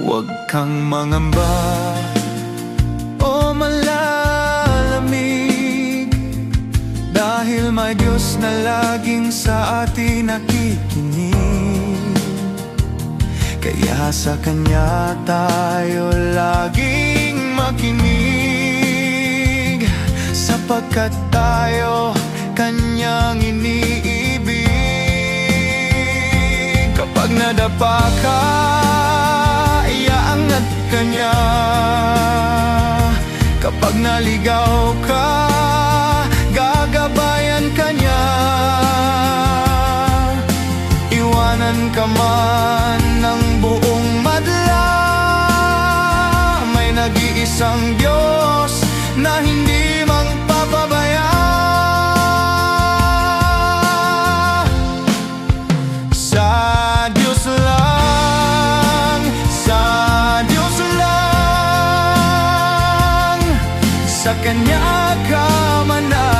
Huwag kang mangamba O malalamig. Dahil may Diyos na laging sa atin nakikinig. Kaya sa Kanya tayo laging makinig. Sapagkat tayo Kanyang iniibig. Kapag nadapa ka ka niya. Kapag naligaw ka Gagabayan ka niya. Iwanan ka man ng buong madla. May nag-iisang Diyos na hindi Sa Kanya ka mananalig